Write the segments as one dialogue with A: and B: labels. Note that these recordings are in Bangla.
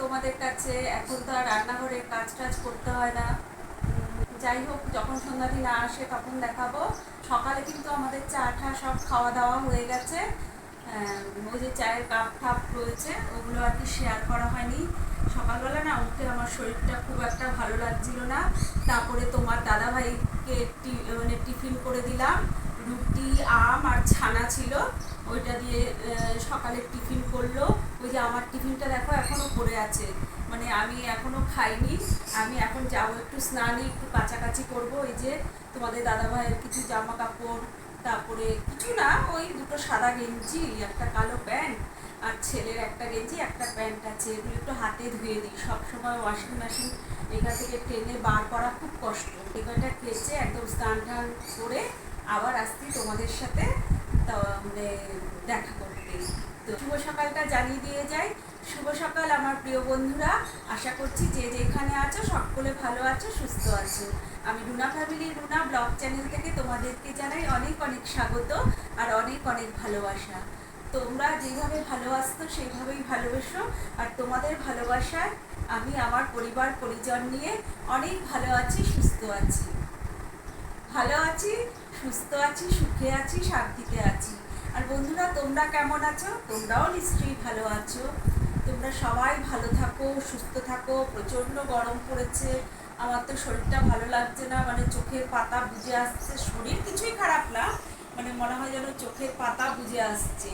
A: তোমাদের কাছে, এখন তো আর রান্নাঘরের কাজ টাজ করতে হয় না। যাই হোক, যখন সন্ধ্যা দিন আসে তখন দেখাবো। সকালে কিন্তু আমাদের চা টা সব খাওয়া দাওয়া হয়ে গেছে। ওই যে চায়ের কাপ ফাপ রয়েছে, ওগুলো আর কি শেয়ার করা হয়নি। সকালবেলা না উঠে আমার শরীরটা খুব একটা ভালো লাগছিল না। তারপরে তোমার দাদাভাইকে মানে টিফিন করে দিলাম। রুটি, আম আর ছানা ছিল। ওইটা দিয়ে সকালে টিফিন করল। ওই যে আমার টিফিনটা দেখো এখনও পড়ে আছে। মানে আমি এখনও খাইনি, আমি এখন যাব একটু স্নানে, একটু কাছাকাছি করব। ওই যে তোমাদের দাদাভাইয়ের কিছু জামা কাপড় তারপরে কিছু না, ওই দুটো সাদা গেঞ্জি, একটা কালো প্যান্ট আর ছেলের একটা গেঞ্জি, একটা প্যান্ট আছে। এগুলো একটু হাতে ধুয়ে দিই। সবসময় ওয়াশিং মেশিন এখান থেকে টেনে বার করা খুব কষ্ট। এখানটা কেচে একদম স্নান টান করে আবার আসতে তোমাদের সাথে, তা মানে দেখা করতে। শুভ সকালটা জানিয়ে দিয়ে যাই। শুভ সকাল আমার প্রিয় বন্ধুরা। আশা করছি যে যেখানে আছো, সকলে ভালো আছো, সুস্থ আছো। আমি Runa family, Runa blog channel থেকে তোমাদেরকে জানাই অনেক অনেক স্বাগত আর অনেক অনেক ভালোবাসা। তোমরা যেভাবে ভালোবাসতো সেইভাবেই ভালোবেসো। আর তোমাদের ভালোবাসায় আমি আমার পরিবার, পরিজন নিয়ে অনেক ভালো আছি, সুস্থ আছি। ভালো আছি, সুস্থ আছি, সুখে আছি, শান্তিতে আছি। আর বন্ধুরা, তোমরা কেমন আছো? তোমরাও নিশ্চয়ই ভালো আছো। তোমরা সবাই ভালো থাকো, সুস্থ থাকো। প্রচণ্ড গরম পড়েছে। আমার তো শরীরটা ভালো লাগছে না। মানে চোখের পাতা বুঝে আসছে। শরীর কিছুই খারাপ না। মানে মনে হয় যেন চোখের পাতা বুঝে আসছে।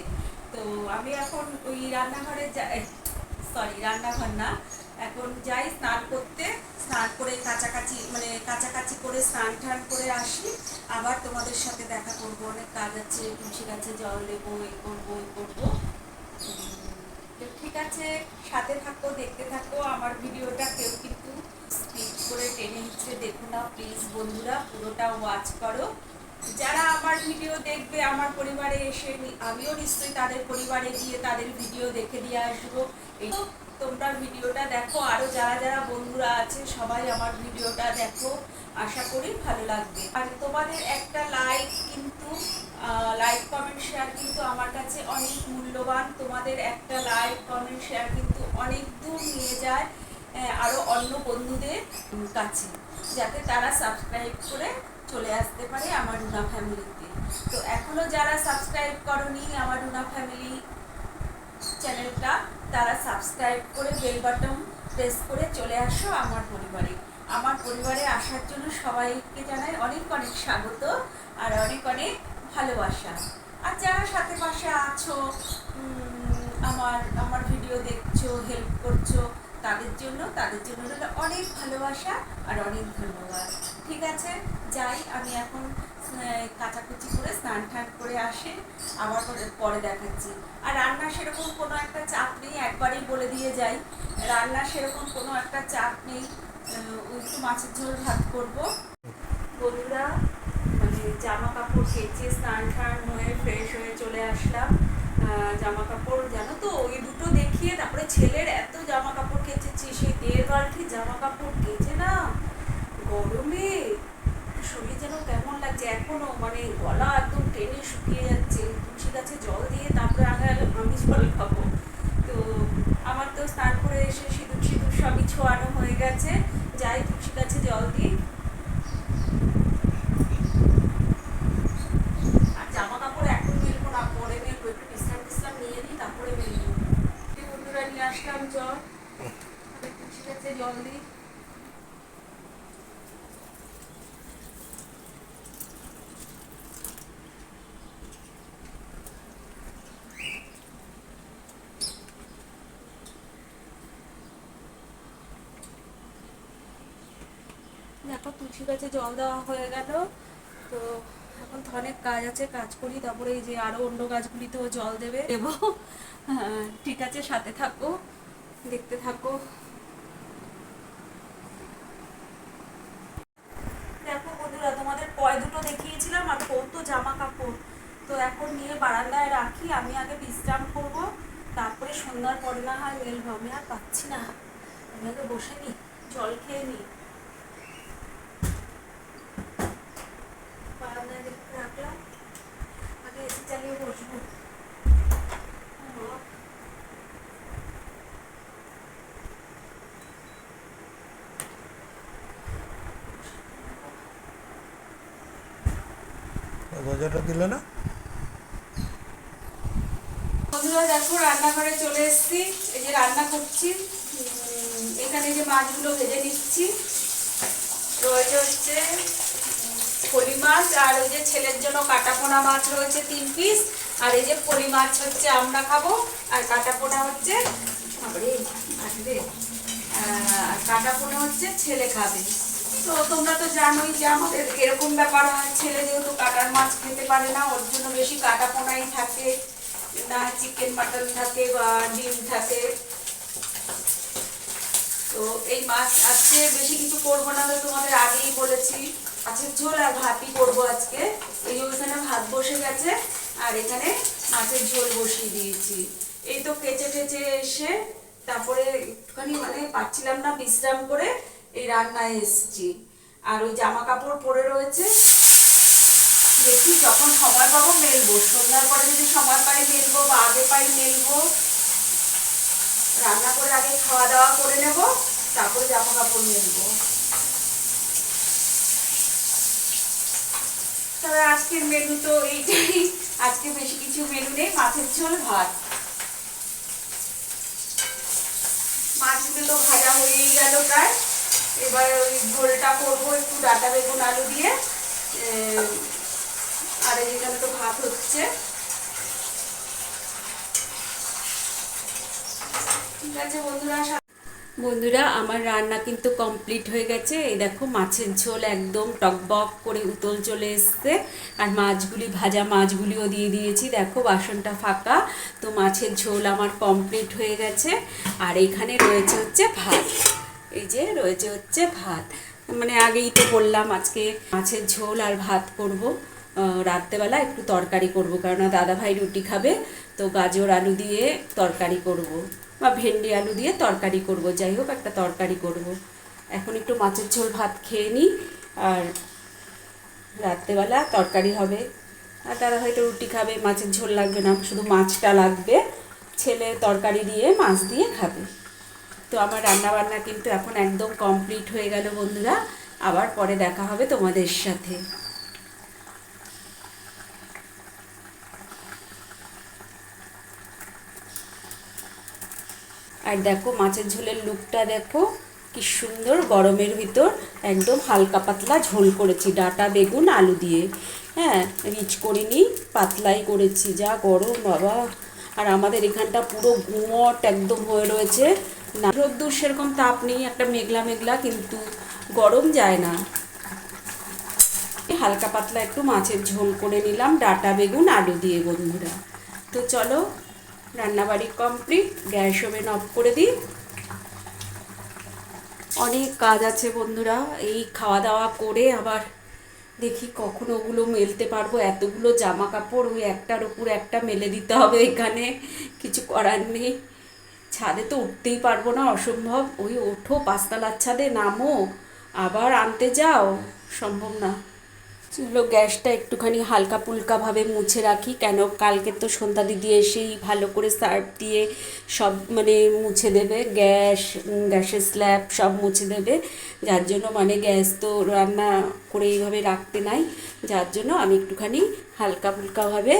A: তো আমি এখন ওই রান্নাঘরে যাই। সরি, রান্নাঘর না। এখন যাই স্নান করতে, স্নান করে কাছাকাছি মানে কাছাকাছি করে স্নান টান করে আসি। আবার তোমাদের সাথে দেখা করব, অনেক কাজ আছে, তুলসী গাছে জল দেবো এই করব এই করব। ঠিক আছে, সাথে থাকো, দেখতে থাকো, আমার ভিডিওটা কেউ কিন্তু স্কিপ করে টেনে হিচড়ে দেখো না প্লিজ বন্ধুরা, পুরোটা ওয়াচ করো। যারা আমার ভিডিও দেখবে, আমার পরিবারে এসে আমিও নিশ্চয়ই তাদের পরিবারে গিয়ে তাদের ভিডিও দেখে দিয়ে আসব। এই তোমরা ভিডিওটা দেখো আরও যারা যারা বন্ধুরা আছে সবাই আমার ভিডিওটা দেখো। আশা করি ভালো লাগবে। আর তোমাদের একটা লাইক কিন্তু লাইক কমেন্ট শেয়ার কিন্তু আমার কাছে অনেক মূল্যবান। তোমাদের একটা লাইক কমেন্ট শেয়ার কিন্তু অনেক দূর নিয়ে যায় আহ, আরও অন্য বন্ধুদের কাছে যাতে তারা সাবস্ক্রাইব করে চলে আসতে পারে আমার রুনা ফ্যামিলিতে তো এখনও যারা সাবস্ক্রাইব করনি আমার রুনা ফ্যামিলি চ্যানেলটা তারা সাবস্ক্রাইব করে বেল বাটন প্রেস করে চলে আসো আমার পরিবারে। আমার পরিবারে আসার জন্য সবাইকে জানাই অনেক অনেক স্বাগত আর অনেক অনেক ভালোবাসা। আর যারা সাথে পাশে আছো আমার আমার ভিডিও দেখছ হেল্প করছ, তাদের জন্য তাদের জন্য অনেক ভালোবাসা আর অনেক ধন্যবাদ। ঠিক আছে? যাই, আমি এখন কাচাকুচি করে স্নান টান করে আসে, আবার পরে- দেখাচ্ছি। আর রান্না সেরকম কোনো একটা চাপ নেই, একবারেই বলে দিয়ে যাই। রান্না সেরকম কোনো একটা চাপ নেই একটু মাছের ঝোল ভাত করব। বন্ধুরা মানে জামা কাপড় কেচে স্নান টান হয়ে ফ্রেশ হয়ে চলে আসলাম। জামা কাপড় জানো তো, ওই দুটো দেখিয়ে তারপরে ছেলের এত জামা কাপড় কেচেছি সেই দেড় বালতি জামা কাপড় কেচে না, গরমে লাগছে এখনও মানে গলা একদম টেনে শুকিয়ে যাচ্ছে, তুলসী গাছে জল দিয়ে তারপরে আগে আমি জল খাব তো আমার তো স্নান করে এসে সিঁদুর সিঁদুর সবই ছোয়ানো হয়ে গেছে যাই তুলসী গাছে জল দিই আর জামা কাপড় এখন মেলবো না পরে মেলবো একটু বিশ্রাম টিশ্রাম নিয়ে নিই তারপরে মেলবো এই বন্ধুরা নিয়ে আসলাম জল তুলসী গাছে জল দিই দেখো আছে জল দেওয়া হয়ে গেল। তো এখন তো অনেক কাজ আছে কাজ করি তারপরে এই যে আরও অন্য গাছগুলিতেও জল দেবে। দেবো। হ্যাঁ, ঠিক আছে সাথে থাকো দেখতে থাকো। দেখো বন্ধুরা তোমাদের পয় দুটো দেখিয়েছিলাম আর কত জামা কাপড় তো এখন নিয়ে বারান্দায় রাখি আমি আগে বিশ্রাম করব তারপরে সন্ধ্যার পরে না হয় মেলবো। আমি আর পাচ্ছি না। আমি আগে বসে নি জল খেয়ে নিই বারান্দায় রেখে রাখলাম আগে এসি চালিয়ে বসবো আহ।
B: গজাটা দিলে না?
A: বন্ধুরা দেখো রান্নাঘরে চলে এসেছি। এই যে রান্না করছি। এখানে যে মাছগুলো ভেজে নিচ্ছি রয়েছে হচ্ছে মাছ আর ওই যে ছেলের জন্য কাটা পোনা মাছ রয়েছে তিন পিস আর এই যে ফলি মাছ হচ্ছে আমরা খাব আর কাটা পোনা হচ্ছে বাবারে, আহ, আর কাটা হচ্ছে ছেলে খাবে। তো তোমরা তো জানোই যে আমাদের এরকম ব্যাপার হয়, ছেলে যেহেতু কাটার মাছ খেতে পারে না, ওর জন্য বেশি কাটা পোনাই থাকে, না চিকেন মাটন থাকে বা ডিম থাকে। তো এই মাছ আজকে বেশি কিছু করব না তো তোমাদের আগেই বলেছি। মাছের ঝোল আর ভাতই করব আজকে। এই ওইখানে ভাত বসে গেছে, আর এখানে মাছের ঝোল বসিয়ে দিয়েছি। এই তো কেচে টেচে এসে তারপরে একটুখানি মানে পাচ্ছিলাম না বিশ্রাম করে এই রান্নায় এসেছি। আর ওই জামা কাপড় পরে রয়েছে। দেখি যখন সময় পাবো মেলবো। সন্ধ্যার পরে যদি সময় পাই মেলবো বা আগে পাই মেলবো। রান্না করে আগে খাওয়া দাওয়া করে নেব, তারপরে জামা কাপড় মেলবো। তবে আজকের মেনু তো এইটাই। আজকে বেশি কিছু মেনু নেই, মাছের ঝোল, ভাত। মাছগুলো তো ভাজা হয়েই গেল প্রায়। এবার ওই ঝোলটা করব একটু ডাটা বেগুন আলু দিয়ে। আর এখানে তো ভাত হচ্ছে। ঠিক আছে বন্ধুরা বন্ধুরা, আমার রান্না কিন্তু কমপ্লিট হয়ে গেছে। এই দেখো, মাছের ঝোল একদম টকবক করে উতল চলে এসছে। আর মাছগুলি, ভাজা মাছগুলিও দিয়ে দিয়েছি। দেখো, বাসনটা ফাঁকা। তো মাছের ঝোল আমার কমপ্লিট হয়ে গেছে। আর এখানে রয়েছে হচ্ছে ভাত। এই যে রয়েছে হচ্ছে ভাত। মানে আগেই তো বললাম, আজকে মাছের ঝোল আর ভাত করব। রাত্রেবেলা একটু তরকারি করব কারণ দাদা ভাই রুটি খাবে, তো গাজর আলু দিয়ে তরকারি করব বা ভেন্ডি আলু দিয়ে তরকারি করব। যাই হোক, একটা তরকারি করব। এখন একটু মাছের ঝোল, ভাত খেয়ে নিই, আর রাত্রেবেলা তরকারি হবে। আর দাদা হয়তো রুটি খাবে, মাছের ঝোল লাগবে না, শুধু মাছটা লাগবে। ছেলে তরকারি দিয়ে, মাছ দিয়ে খাবে। তো আমার রান্না বান্না কিন্তু এখন একদম কমপ্লিট হয়ে গেল বন্ধুরা। আবার পরে দেখা হবে তোমাদের সাথে। আর দেখো মাছের ঝোলের লুকটা দেখো, কি সুন্দর গরমের ভিতর। একদম হালকা পাতলা ঝোল করেছি, ডাটা, বেগুন, আলু দিয়ে। হ্যাঁ রিচ করিনি, পাতলাই করেছি, যা গরম বাবা। আর আমাদের এখানটা পুরো গুমট একদম হয়ে রয়েছে। না। রোদ্দুর সেরকম তাপ নেই, একটা মেঘলা মেঘলা, কিন্তু গরম যায় না। হালকা পাতলা একটু মাছের ঝোল করে নিলাম, ডাটা বেগুন, আলু দিয়ে বন্ধুরা। তো চলো, রান্নাবাড়ি কমপ্লিট গ্যাস ওভেন অফ করে দিই। অনেক কাজ আছে বন্ধুরা, এই খাওয়া দাওয়া করে আবার দেখি কখন ওগুলো মেলতে পারব। এতগুলো জামা কাপড় ওই একটার উপর একটা মেলে দিতে হবে এখানে, কিছু করার নেই। ছাদে তো উঠতেই পারব না, অসম্ভব। ওই ওঠো, পাঁচতলার ছাদে নামো, আবার আনতে যাও। সম্ভব না। চলো, গ্যাসটা একটুখানি হালকা পুলকাভাবে মুছে রাখি, কেন কালকে তো সন্ধ্যা দিদি এসেই ভালো করে সার্ফ দিয়ে সব মানে মুছে দেবে, গ্যাস গ্যাসের স্ল্যাব সব মুছে দেবে। যার জন্য মানে গ্যাস তো রান্না করে এইভাবে রাখতে নাই। যার জন্য আমি একটুখানি হালকা ফুলকাভাবে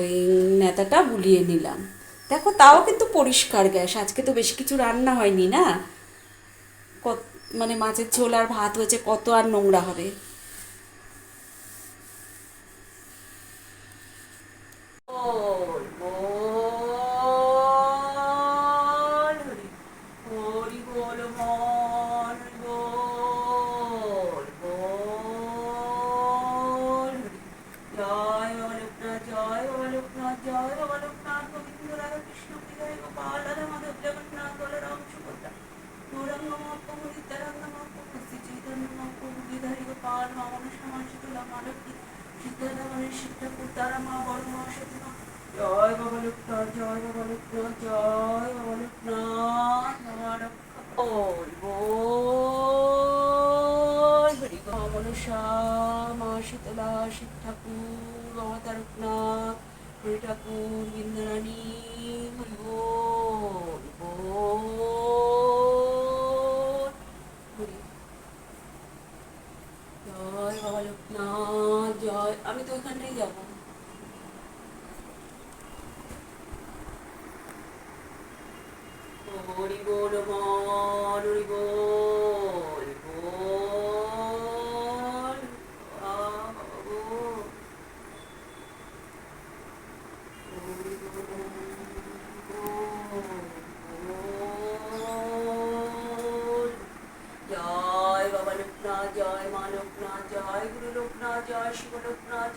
A: ওই নেতাটা বুলিয়ে নিলাম। দেখো, তাও কিন্তু পরিষ্কার গ্যাস। আজকে তো বেশি কিছু রান্না হয়নি, না? কত মানে মাছের ঝোল আর ভাত হয়েছে, কত আর নোংরা হবে। বল শীতলা মালতী সিদ্ধার্থ গণেশ শিক্ষা তারা মা বড় মা। সতী জয় বাবা জয় বাবা জয় বাবা লোকনাথ হরি মা শীতলা শিব ঠাকুর বাবা তারকনাথ হরি ঠাকুর, বৃন্দারানী হরি বল বল হরি জয় বাবা লোকনাথ জয় আমি তো ওইখানটাই যাব হরি বল মন হরি বল বল আ, বাবু। হরি বল, বল। জয় বাবা লোকনাথ জয় মা লোকনাথ জয় গুরু লোকনাথ জয় শিব লোকনাথ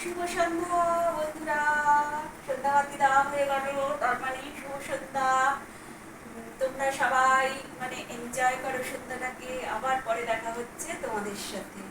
A: শুভ সন্ধ্যা বন্ধুরা সন্ধ্যাবাতি দেওয়া হয়ে গেল তার মানে শুভ সন্ধ্যা তোমরা সবাই মানে এনজয় করো সন্ধ্যাটাকে আবার পরে দেখা হচ্ছে তোমাদের সাথে।